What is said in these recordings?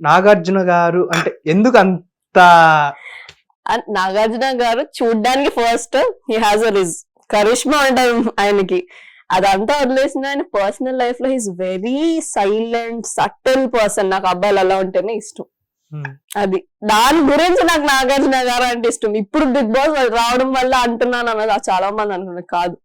నాగార్జున గారు అంటే ఎందుకు అంత నాగార్జున గారు చూడ్డానికి first he has a rich charisma అంటారు ఆయనకి. అదంతా వదిలేసిన ఆయన పర్సనల్ లైఫ్లో. He's very silent subtle person నాకు అబ్బాయిలు అలా ఉంటేనే ఇష్టం. Hmm. అది. దాని గురించి నాకు నాగార్జున గారు అంటే ఇష్టం. ఇప్పుడు బిగ్ బాస్ రావడం వల్ల అంటున్నాను అన్నది చాలా మంది అంటున్నారు కాదు.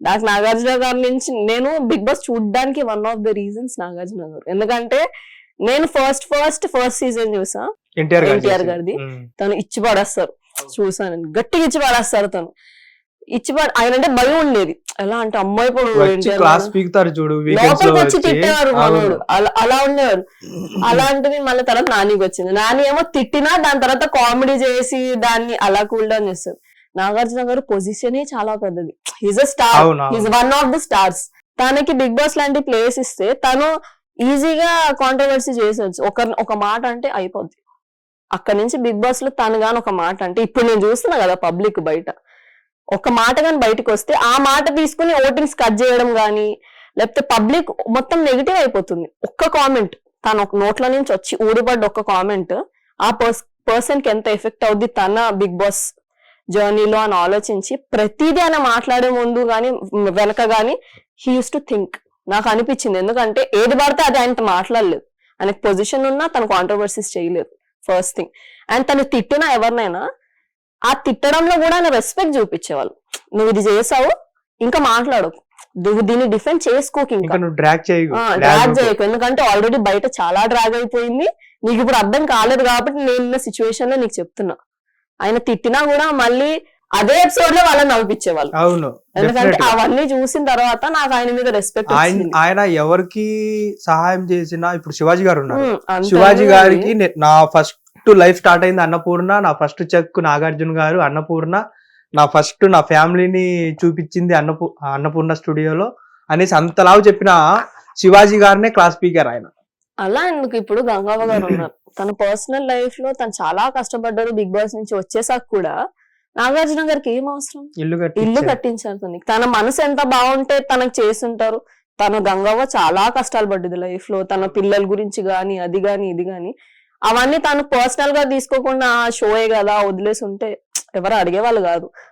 నాకు నాగార్జున గారి నుంచి నేను బిగ్ బాస్ చూడడానికి one of the reasons Nagarjuna garu. ఎందుకంటే నేను ఫస్ట్ ఫస్ట్ ఫస్ట్ సీజన్ చూసా. ఎన్టీఆర్ గారిది. తను ఇచ్చి పడేస్తారు. చూసాను. గట్టిగా ఇచ్చి పడేస్తారు తను. ఇచ్చి పడ ఆయన అంటే భయం ఉండేది. ఎలా అంటే అమ్మాయి పీకుతారు చూడు లోపలికి వచ్చి తిట్టేవారు. మనోడు. అలా అలా ఉండేవారు. అలాంటిది మళ్ళీ తర్వాత నానికి వచ్చింది. నాని ఏమో తిట్టినా దాని తర్వాత కామెడీ చేసి దాన్ని అలా కూల్ డౌన్ చేస్తారు. నాగార్జున గారు పొజిషనే చాలా పెద్దది. Is a star. Is one of the stars తనకి బిగ్ బాస్ లాంటి ప్లేస్ ఇస్తే తను ఈజీగా కాంట్రవర్సీ చేసేయచ్చు. ఒక ఒక మాట అంటే అయిపోద్ది. అక్కడ నుంచి బిగ్ బాస్లో తను గాని ఒక మాట అంటే ఇప్పుడు నేను చూస్తున్నా కదా పబ్లిక్ బయట. ఒక మాట కానీ బయటకు వస్తే ఆ మాట తీసుకుని ఓటింగ్స్ కట్ చేయడం కానీ లేకపోతే పబ్లిక్ మొత్తం నెగిటివ్ అయిపోతుంది. ఒక్క కామెంట్ తన ఒక నోట్ల నుంచి వచ్చి ఊడిపడ్డ ఒక్క కామెంట్ ఆ పర్స్ పర్సన్కి ఎంత ఎఫెక్ట్ అవుద్ది తన బిగ్ బాస్ జర్నీలో అని ఆలోచించి ప్రతిదీ ఆయన మాట్లాడే ముందు కానీ వెనక కానీ హీ యూస్ టు థింక్ నాకు అనిపించింది ఎందుకంటే ఏది పడితే అది ఆయనతో మాట్లాడలేదు. ఆయనకు పొజిషన్ ఉన్నా తను కాంట్రవర్సీస్ చేయలేదు. ఫస్ట్ థింగ్ అండ్ తను తిట్టిన ఎవరినైనా ఆ తిట్టడంలో కూడా ఆయన రెస్పెక్ట్ చూపించేవాళ్ళు. నువ్వు ఇది చేసావు ఇంకా మాట్లాడు. నువ్వు దీన్ని డిఫెండ్ చేసుకోకు ఇంకా. డ్రాగ్ చేయకు. ఎందుకంటే ఆల్రెడీ బయట చాలా డ్రాగ్ అయిపోయింది. నీకు ఇప్పుడు అర్థం కాలేదు కాబట్టి నేను సిచ్యువేషన్లో నీకు చెప్తున్నా. ఆయన తిట్టినా కూడా మళ్ళీ అదే ఎపిసోడ్లో వాళ్ళని నవ్విపించేవాళ్ళు. అవును ఎందుకంటే. అవన్నీ చూసిన తర్వాత నాకు ఆయన మీద రెస్పెక్ట్ ఆయన ఎవరికి సహాయం చేసినా ఇప్పుడు శివాజీ గారు ఉన్నారు. శివాజీ గారికి నే- ఫస్ట్ లైఫ్ స్టార్ట్ అయింది అన్నపూర్ణ నా ఫస్ట్ చెక్ నాగార్జున గారు అన్నపూర్ణ నా ఫస్ట్ నా ఫ్యామిలీని చూపించింది అన్నపూ అన్నపూర్ణ స్టూడియోలో అనేసి అంతలావు చెప్పిన శివాజీ గారినే క్లాస్ స్పీకర్ ఆయన. అలా ఎందుకు ఇప్పుడు గంగవ్వ గారు ఉన్నారు? తన పర్సనల్ లైఫ్లో తను చాలా కష్టపడ్డారు బిగ్ బాస్ నుంచి వచ్చేసాక కూడా నాగార్జున గారికి ఏం అవసరం? ఇల్లు ఇల్లు కట్టి కట్టించారు తన మనసు ఎంత బాగుంటే తనకు చేస్తుంటారు తన గంగవ్వ చాలా కష్టాలు పడ్డది లైఫ్లో తన పిల్లల గురించి గాని అది గాని ఇది గాని. అవన్నీ తను పర్సనల్గా తీసుకోకుండా షోయే కదా వదిలేసి ఉంటే ఎవరు అడిగేవాళ్ళు కాదు.